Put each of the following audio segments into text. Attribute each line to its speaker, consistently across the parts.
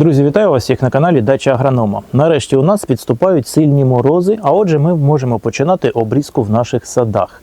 Speaker 1: Друзі, вітаю вас всіх на каналі Дача Агронома. Нарешті у нас підступають сильні морози, а отже, ми можемо починати обрізку в наших садах.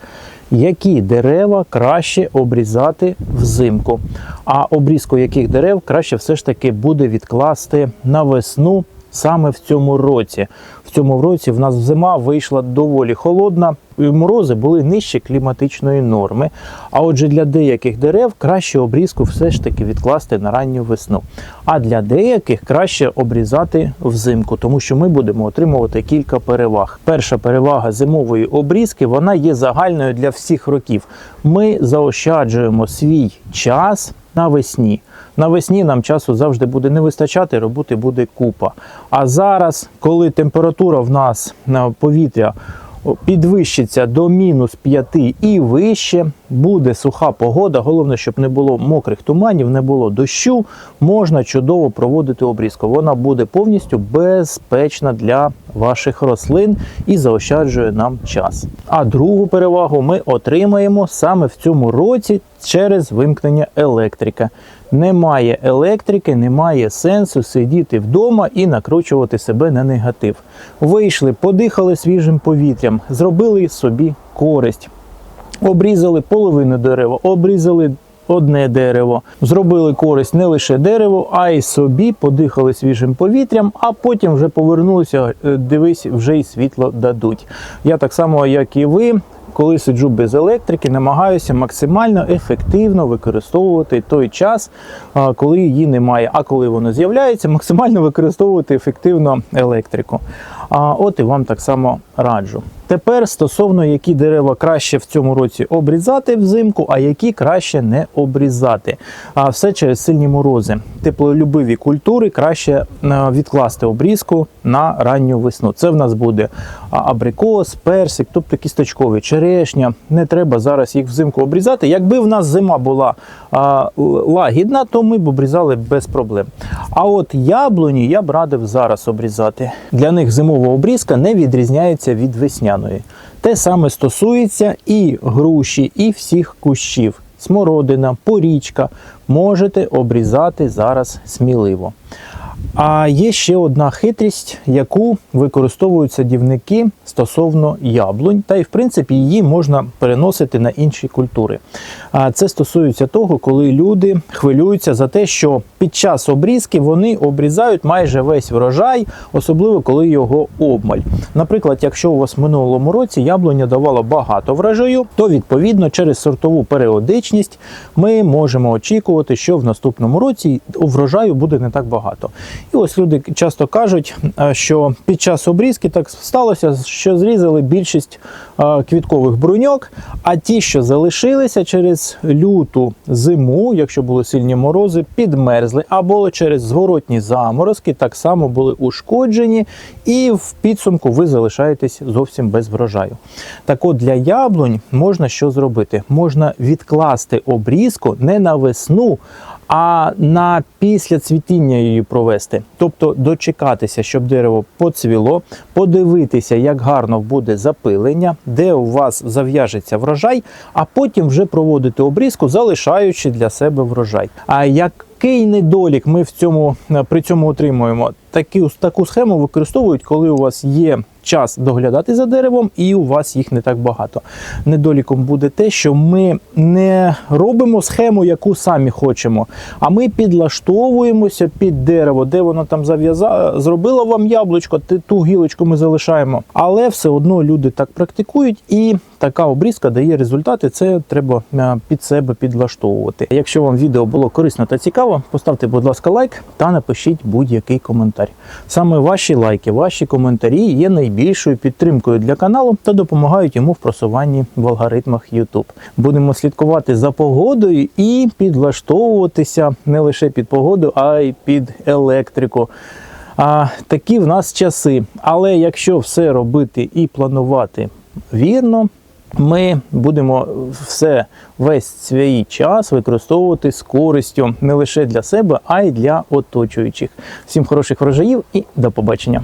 Speaker 1: Які дерева краще обрізати взимку? А обрізку яких дерев краще все ж таки буде відкласти на весну саме в цьому році. В цьому році в нас зима вийшла доволі холодна. Морози були нижче кліматичної норми. А отже, для деяких дерев краще обрізку все ж таки відкласти на ранню весну. А для деяких краще обрізати взимку, тому що ми будемо отримувати кілька переваг. Перша перевага зимової обрізки вона є загальною для всіх років. Ми заощаджуємо свій час навесні. Навесні нам часу завжди буде не вистачати, роботи буде купа. А зараз, коли температура в нас на повітря підвищиться до мінус 5 і вище, буде суха погода. Головне, щоб не було мокрих туманів, не було дощу, можна чудово проводити обрізку. Вона буде повністю безпечна для ваших рослин і заощаджує нам час. А другу перевагу ми отримаємо саме в цьому році через вимкнення електрики. Немає електрики, немає сенсу сидіти вдома і накручувати себе на негатив. Вийшли, подихали свіжим повітрям, зробили собі користь. Обрізали половину дерева, обрізали одне дерево, зробили користь не лише дереву, а й собі, подихали свіжим повітрям, а потім вже повернулися. е, Дивись, вже й світло дадуть. Я так само, як і ви. Коли сиджу без електрики, намагаюся максимально ефективно використовувати той час, коли її немає. А коли воно з'являється, максимально використовувати ефективно електрику. От і вам так само раджу. Тепер стосовно які дерева краще в цьому році обрізати взимку, а які краще не обрізати. А все через сильні морози. Теплолюбиві культури краще е, відкласти обрізку на ранню весну. Це в нас буде абрикос, персик, тобто кісточкові, черешня. Не треба зараз їх взимку обрізати. Якби в нас зима була лагідна, то ми б обрізали без проблем. А от яблуні я б радив зараз обрізати. Для них зимова обрізка не відрізняється від весняної. Те саме стосується і груші, і всіх кущів. Смородина, порічка можете обрізати зараз сміливо. А є ще одна хитрість, яку використовують садівники стосовно яблунь, та й в принципі її можна переносити на інші культури. Це стосується того, коли люди хвилюються за те, що під час обрізки вони обрізають майже весь врожай, особливо коли його обмаль. Наприклад, якщо у вас в минулому році яблуня давала багато врожаю, то відповідно через сортову періодичність ми можемо очікувати, що в наступному році врожаю буде не так багато. І ось люди часто кажуть, що під час обрізки так сталося, що зрізали більшість квіткових бруньок, а ті, що залишилися через люту зиму, якщо були сильні морози, підмерзли, або через зворотні заморозки так само були ушкоджені, і в підсумку ви залишаєтесь зовсім без врожаю. Так от для яблунь можна що зробити? Можна відкласти обрізку не на весну, а на після цвітіння її провести. Тобто дочекатися, щоб дерево поцвіло, подивитися, як гарно буде запилення, де у вас зав'яжеться врожай, а потім вже проводити обрізку, залишаючи для себе врожай. А який недолік ми в цьому при цьому отримуємо? Такі, таку схему використовують, коли у вас є час доглядати за деревом, і у вас їх не так багато. Недоліком буде те, що ми не робимо схему, яку самі хочемо, а ми підлаштовуємося під дерево, де воно там зав'язало, зробило вам яблучко, ту гілочку ми залишаємо. Але все одно люди так практикують, і така обрізка дає результати. Це треба е, під себе підлаштовувати. Якщо вам відео було корисно та цікаво, поставте, будь ласка, лайк та напишіть будь-який коментар. Саме ваші лайки, ваші коментарі є найбільшою підтримкою для каналу та допомагають йому в просуванні в алгоритмах YouTube. Будемо слідкувати за погодою і підлаштовуватися не лише під погоду, а й під електрику. А, такі в нас часи. Але якщо все робити і планувати вірно, ми будемо все весь свій час використовувати з користю не лише для себе, а й для оточуючих. Всім хороших врожаїв і до побачення.